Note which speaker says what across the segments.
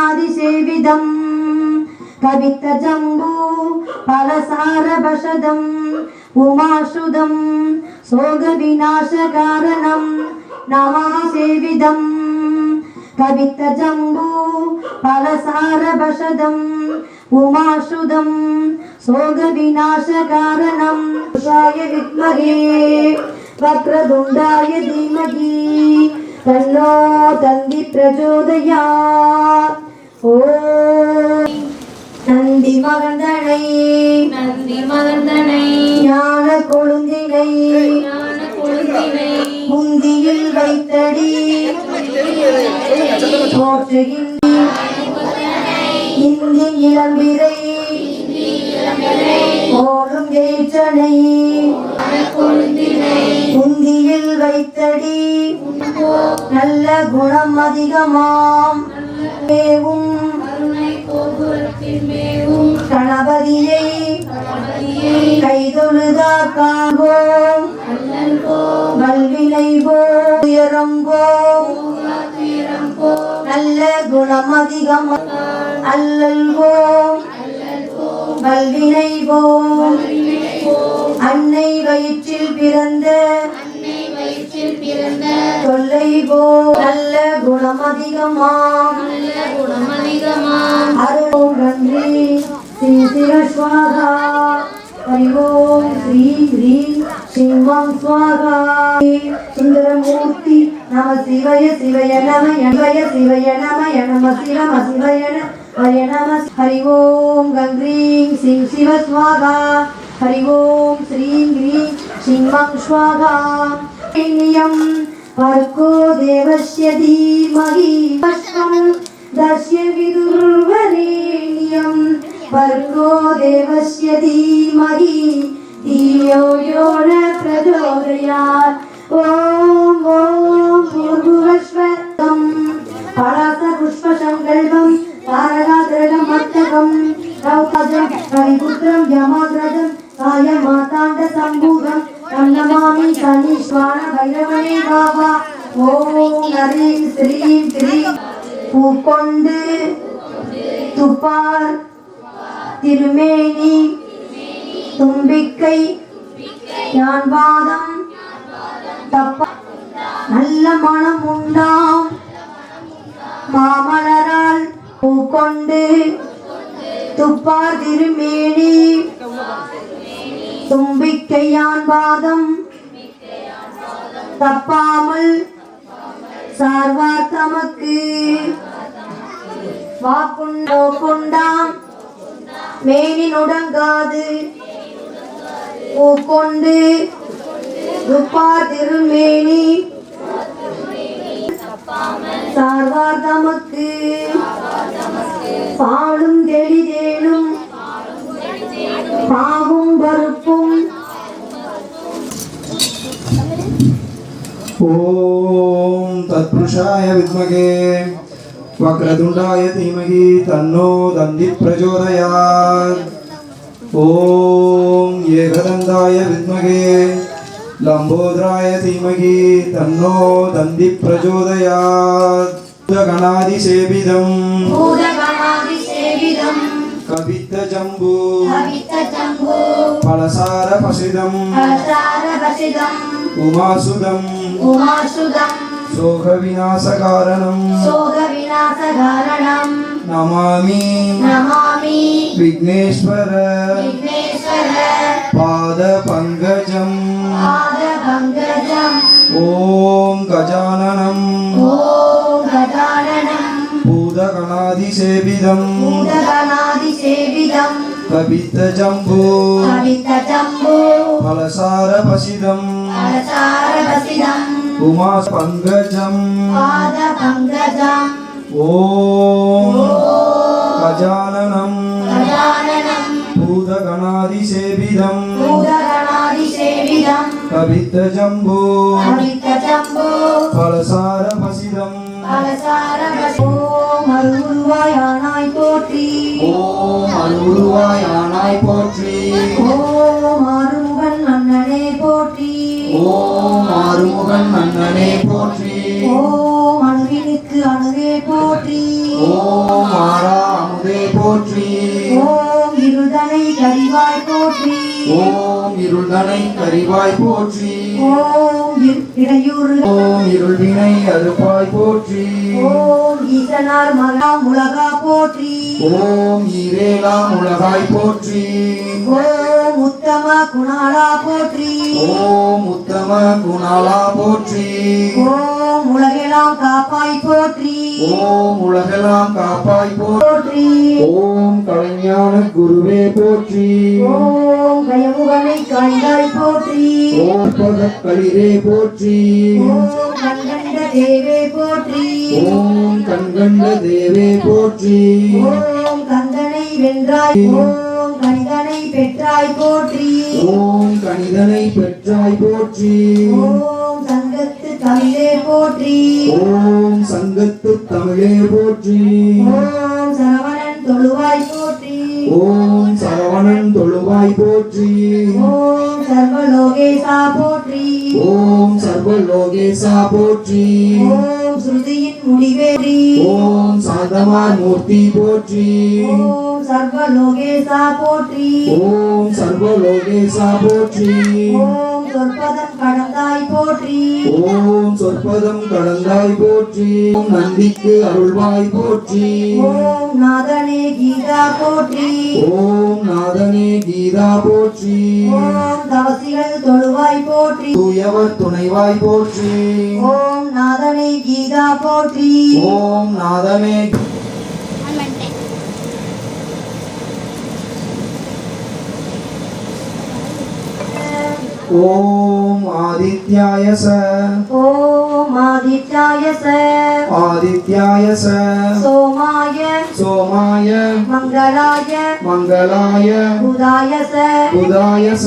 Speaker 1: ஆதிசேவிதம் கவித்த ஜம்பூ பலசாரபஷதம் உமாசுதம் சோக விநாசகாரணம் நமாசேவிதம் கவித்த ஜம்பூ பலசாரபஷதம் உமாசுதம் சோக விநாசகாரணம் வித்மகே வக்ரதுண்டாய தீமகி तन्नो तन्वि प्रचोदयात् ॐ நந்தி மகந்தனை நந்தி மகந்தனை ஞான கொழுந்தினை ஞான கொழுந்தினை முந்தியில் வைத்தடி இந்தி இளம்பிரை ஓடும் ஜெயிச்சனை முந்தியில் வைத்தடி நல்ல குணம் அதிகமாம் மேவும் கணபதியை கைதொழுதா காண்போம் வல்வினை போயரம்போம் நல்ல குணம் அதிகம் அல்லல்வோம் வல்வினை போம் அன்னை வயிற்றில் பிறந்த தொல்லை போ நல்ல குணம் அதிகமாம் நல்ல குணம் அதிகமாம் அருளோம் நன்றி ஸ்ரீ சிவஸ்வாகா ஹரிஓம் ஸ்ரீ ஸ்ரீ சிவம் ஸ்வாகா சுந்தரமூர்த்தி நம சிவய சிவய நம சிவய சிவய நம நம சிவம சிவயன ஹரிய நம ஹரி ஓம் கங்க்ரீம் சிங் சிவஸ்வாகா ஹரி ஓம் ஸ்ரீம் கிரீம் சிம்மம் ஸ்வாகா நியம் अर्को देवस्य धीमहि पश्वं दस्य विदुर्वरेण्यं पर्को देवस्य धीमहि धियो यो न प्रचोदयात् ॐ ॐ भूर्भुवस्वं परासपुष्पसङ्कल्पम् கண்டமணி பாபா ஓம் ஹரி ஸ்ரீ ஸ்ரீ பூக்கொண்டு துப்பார் திருமேனி தும்பிக்கை யான் பாதம் தப்பா நல்ல மனம் உண்டாம் மாமலரால் பூக்கொண்டு துப்பார் திருமேனி தும்பிக்கையான் பாதம் தப்பாமல் சார்வார் தமக்கு வாக்குண்டோ கொண்டாம் மேனி நுடங்காது பூக்கொண்டு துப்பார் திருமேனி சார்வார் தமக்கு பாலும் தெளிதேனும் பாவும் பருப்பும்
Speaker 2: ఓం తత్పురుషాయ విద్మగే వక్రతుండాయ ధీమహి తన్నో దంది ప్రచోదయాత్ ఓం ఏకదండాయ విద్మగే లంబోద్రాయ ధీమహి తన్నో దంది ప్రచోదయాత్ గణాదిసేవిదం కవిత్తజంబు ఫలసార పసిదం ఉమాసుదం उमाश्रुतम् शोकविनाशकारणं शोकविनाशकारणं नमामि नमामि विघ्नेश्वर विघ्नेश्वर पादपङ्कजम् पादपङ्कजम् ॐ गजाननम् ॐ गजाननम् भूतगणाधिसेविदम् भूतगणाधिसेविदम् कवितजम्बो कवितजम्बो फलसारपसिदम् फलसार प्रसिदम् उमापङ्गजम् पादपङ्गजम् ॐ गजाननम् गजाननम् भूतगणादिसेविदम् भूतगणादिसेविदम् कवित्रजम्बो कवित्रजम्बो फलसारपसिदम्
Speaker 1: फलसारपसो मरुर्वायाणाय कोटि ॐ मरुर्वाया போற்றி ஓம் ஆறுமுகன் மன்னனே போற்றி ஓம் அன்பினுக்கு அணுவே போற்றி ஓம் ஆறாமுதே போற்றி ஓம் இருதனை கரிவாய் போற்றி ஓம் இருதனை கரிவாய் போற்றி ஓம் இடையூறு ஓம் இருள் போற்றி ஓம் ஈசனார் மகா போற்றி ஓம் ஈரேலா முலகாய் போற்றி ஓம் உத்தம குணாலா போற்றி ஓம் உத்தம குணாலா போற்றி ஓம் உலகெல்லாம் காப்பாய் போற்றி ஓம் உலகெல்லாம் காப்பாய் போற்றி ஓம் கலைஞான குருவே போற்றி ஓம் ஓம் கயமுகனை காண்டாய் போற்றி ஓம் பகக்களிரே போற்றி ஓம் கண்கண்ட தேவே போற்றி ஓம் கண்கண்ட தேவே போற்றி ஓம் கந்தனை வென்றாய் ஓம் கணிதனை பெற்றாய் போற்றி ஓம் கணிதனை பெற்றாய் போற்றி ஓம் சங்கத்து தமிழே போற்றி ஓம் சங்கத்து தமிழே போற்றி ஓம் சரவணன் தொழுவாய் போற்றி ஓம் போற்றி ஓம் சர்வலோகேசா போற்றி போற்றி ஓம் சர்வலோகேசா போற்றி ஓம் ஸ்ருதியின் முடிவேறி ஓம் சாந்தமான் மூர்த்தி போற்றி ஓம் சர்வலோகேசா போற்றி ஓம் சர்வலோகேசா போற்றி ஓம் சொற்பதம் கடந்தாய் போற்றி ஓம் சொற்பதம் கடந்தாய் போற்றி ஓம் நந்திக்கு அருள்வாய் போற்றி ஓம் நாதனே கீதா போற்றி ஓம் நாதனே கீதா போற்றி ஓம் தவசிகள் தொழுவாய் போற்றி போற்றி தூயவர் துணைவாய் போற்றி ஓம் நாதனே கீதா போற்றி ஓம் நாதனே
Speaker 2: ஓம் ஆதித்யாய ச ஓம் ஆதித்யாய ச ஆதித்யாய ச
Speaker 1: சோமாய சோமாய மங்களாய மங்களாய புதாய ச புதாய ச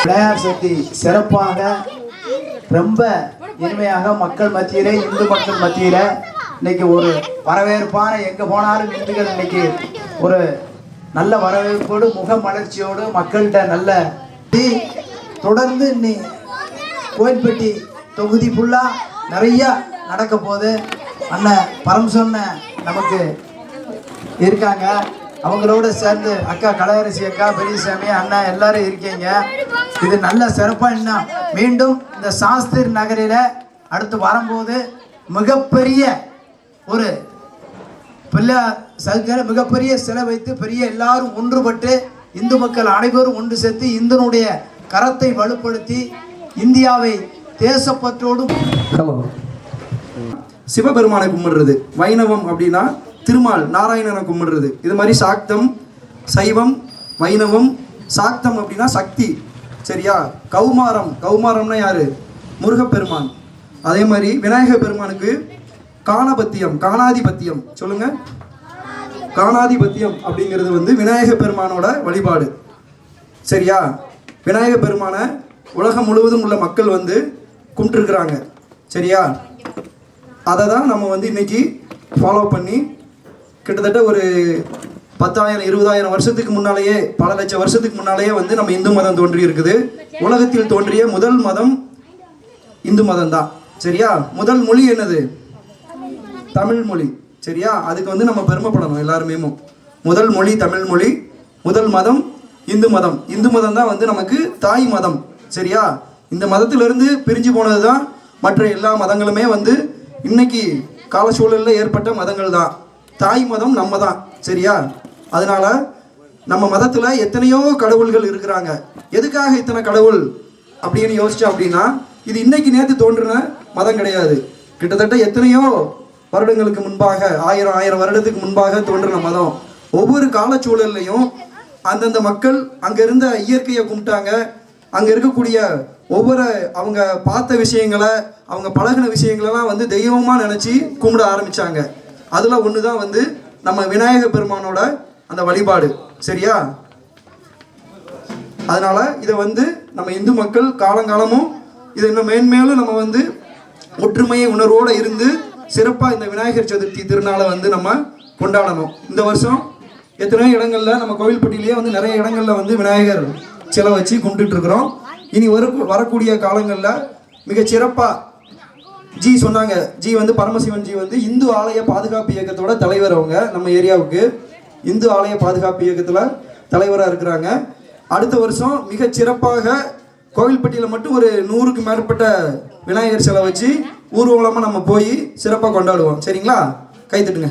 Speaker 2: விநாயகர் சக்தி சிறப்பாக ரொம்ப இனிமையாக மக்கள் மத்தியில இந்து மக்கள் மத்தியில இன்னைக்கு ஒரு வரவேற்பான எங்க போனாலும் இந்துக்கள் இன்னைக்கு ஒரு நல்ல வரவேற்போடு முக மலர்ச்சியோடு மக்கள்கிட்ட நல்ல தொடர்ந்து நீ கோயில்பட்டி தொகுதி ஃபுல்லா நிறைய நடக்க போது அண்ணன் பரம் சொன்ன நமக்கு இருக்காங்க அவங்களோட சேர்ந்து அக்கா கலகரசி அக்கா பெரியசாமி அண்ணா எல்லாரும் இருக்கீங்க இது நல்ல சிறப்பாக என்ன மீண்டும் இந்த சாஸ்திர் நகரில் அடுத்து வரும்போது மிகப்பெரிய ஒரு பிள்ளை சதுக்கிற மிகப்பெரிய சிலை வைத்து பெரிய எல்லாரும் ஒன்றுபட்டு இந்து மக்கள் அனைவரும் ஒன்று சேர்த்து இந்தனுடைய கரத்தை வலுப்படுத்தி இந்தியாவை தேசப்பற்றோடும் சிவபெருமானை கும்பிடுறது வைணவம் அப்படின்னா திருமால் நாராயணனை கும்பிடுறது இது மாதிரி சாக்தம் சைவம் வைணவம் சாக்தம் அப்படின்னா சக்தி சரியா கௌமாரம் கௌமாரம்னா யார் முருகப்பெருமான் அதே மாதிரி விநாயக பெருமானுக்கு காணபத்தியம் காணாதிபத்தியம் சொல்லுங்க காணாதிபத்தியம் அப்படிங்கிறது வந்து விநாயக பெருமானோட வழிபாடு சரியா விநாயக பெருமானை உலகம் முழுவதும் உள்ள மக்கள் வந்து கும்பிட்டுருக்குறாங்க சரியா அதை தான் நம்ம வந்து இன்னைக்கு ஃபாலோ பண்ணி கிட்டத்தட்ட ஒரு பத்தாயிரம் இருபதாயிரம் வருஷத்துக்கு முன்னாலேயே பல லட்சம் வருஷத்துக்கு முன்னாலேயே வந்து நம்ம இந்து மதம் தோன்றி இருக்குது உலகத்தில் தோன்றிய முதல் மதம் இந்து மதம் தான் சரியா முதல் மொழி என்னது தமிழ் மொழி சரியா அதுக்கு வந்து நம்ம பெருமைப்படணும் எல்லாருமே முதல் மொழி தமிழ் மொழி முதல் மதம் இந்து மதம் இந்து மதம் தான் வந்து நமக்கு தாய் மதம் சரியா இந்த மதத்திலிருந்து பிரிஞ்சு போனது தான் மற்ற எல்லா மதங்களுமே வந்து இன்னைக்கு கால சூழலில் ஏற்பட்ட மதங்கள் தான் தாய் மதம் நம்ம தான் சரியா அதனால நம்ம மதத்தில் எத்தனையோ கடவுள்கள் இருக்கிறாங்க எதுக்காக இத்தனை கடவுள் அப்படின்னு யோசிச்சா அப்படின்னா இது இன்னைக்கு நேற்று தோன்றின மதம் கிடையாது கிட்டத்தட்ட எத்தனையோ வருடங்களுக்கு முன்பாக ஆயிரம் ஆயிரம் வருடத்துக்கு முன்பாக தோன்றின மதம் ஒவ்வொரு காலச்சூழல்லையும் அந்தந்த மக்கள் அங்கே இருந்த இயற்கையை கும்பிட்டாங்க அங்கே இருக்கக்கூடிய ஒவ்வொரு அவங்க பார்த்த விஷயங்களை அவங்க பழகின விஷயங்களெல்லாம் வந்து தெய்வமாக நினச்சி கும்பிட ஆரம்பித்தாங்க அதில் ஒன்று தான் வந்து நம்ம விநாயக பெருமானோட அந்த வழிபாடு சரியா அதனால் இதை வந்து நம்ம இந்து மக்கள் காலங்காலமும் இதை இன்னும் மேன்மேலும் நம்ம வந்து ஒற்றுமையை உணர்வோடு இருந்து சிறப்பாக இந்த விநாயகர் சதுர்த்தி திருநாளை வந்து நம்ம கொண்டாடணும் இந்த வருஷம் எத்தனையோ இடங்களில் நம்ம கோவில்பட்டியிலேயே வந்து நிறைய இடங்களில் வந்து விநாயகர் சிலை வச்சு கும்பிட்டுட்டு இருக்கிறோம் இனி வரு வரக்கூடிய காலங்களில் மிக சிறப்பாக ஜி சொன்னாங்க ஜி வந்து பரமசிவன் ஜி வந்து இந்து ஆலய பாதுகாப்பு இயக்கத்தோட தலைவர் அவங்க நம்ம ஏரியாவுக்கு இந்து ஆலய பாதுகாப்பு இயக்கத்தில் தலைவராக இருக்கிறாங்க அடுத்த வருஷம் மிக சிறப்பாக கோவில்பட்டியில் மட்டும் ஒரு நூறுக்கு மேற்பட்ட விநாயகர் சிலை வச்சு ஊர்வலமாக நம்ம போய் சிறப்பாக கொண்டாடுவோம் சரிங்களா கைத்துட்டுங்க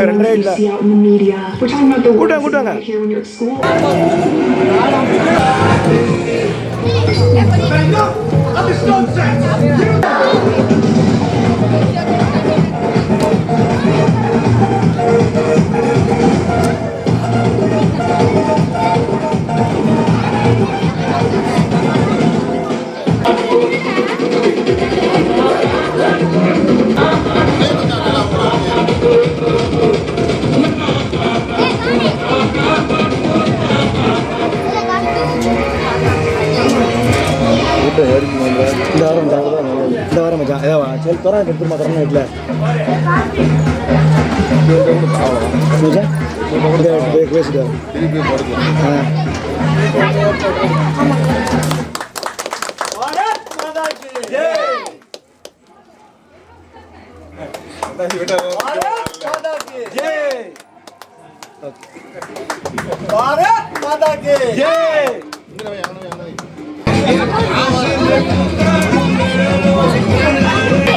Speaker 2: ಫ್ರೆಂಡೇ ಇಲ್ಲ ಊಟ ಊಟಂಗ That is nonsense! భారత్ మాతా కి జై ఇంద్రవయ్య అన్నవయ్య అన్నవయ్య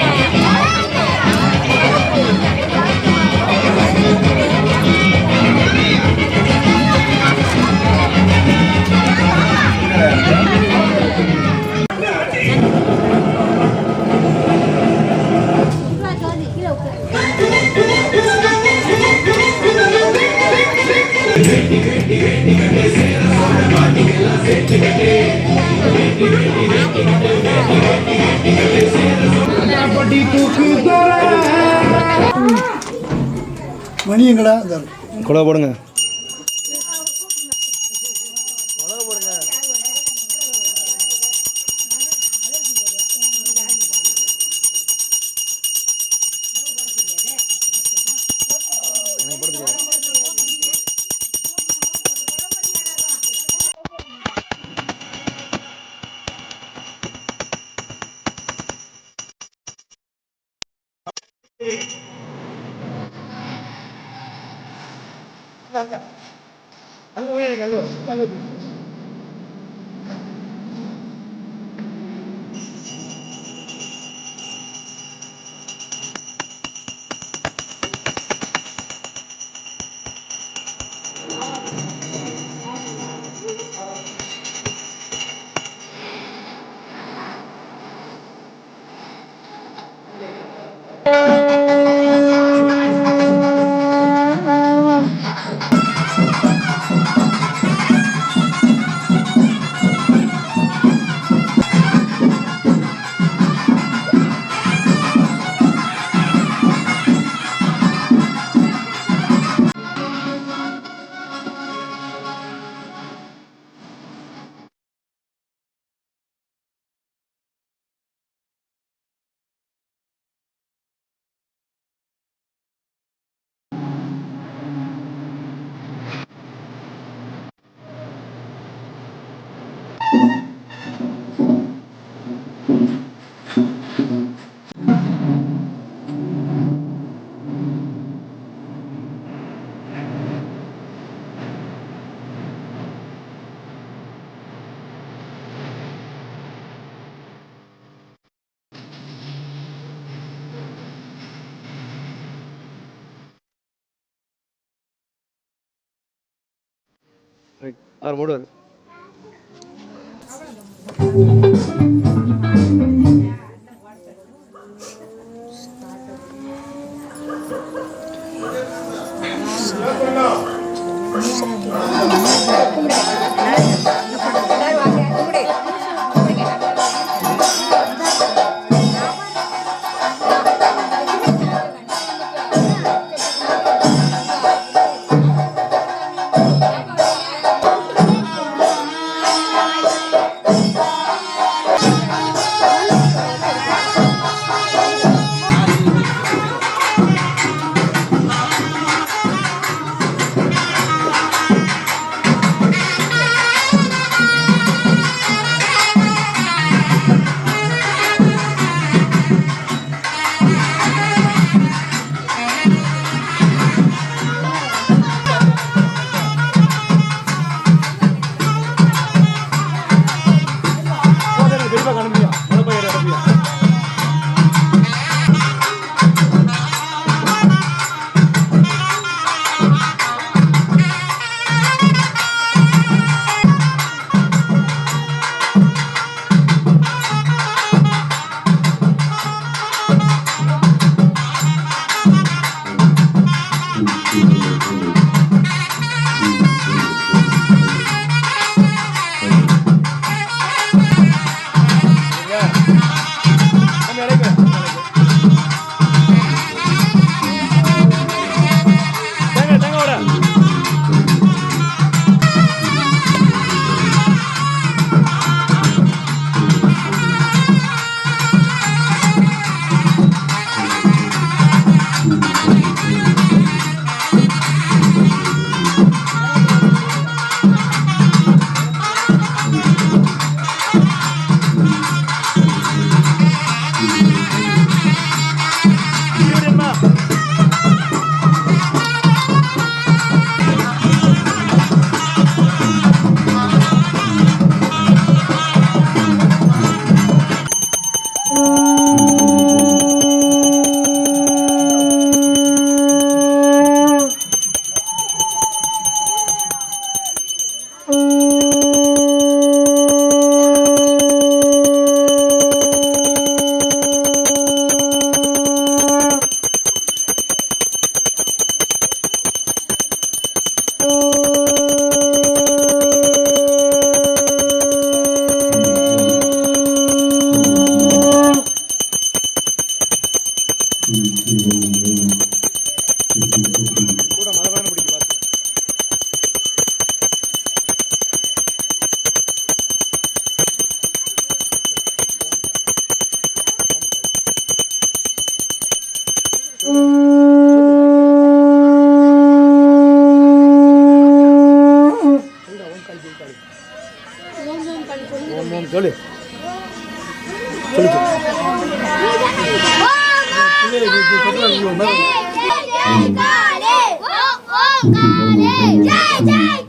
Speaker 2: மணி எங்கடா கொலை போடுங்க Hallelujah. Our மூடுவார் Thank you. 敬敬敬，高丽，高高高丽，敬敬。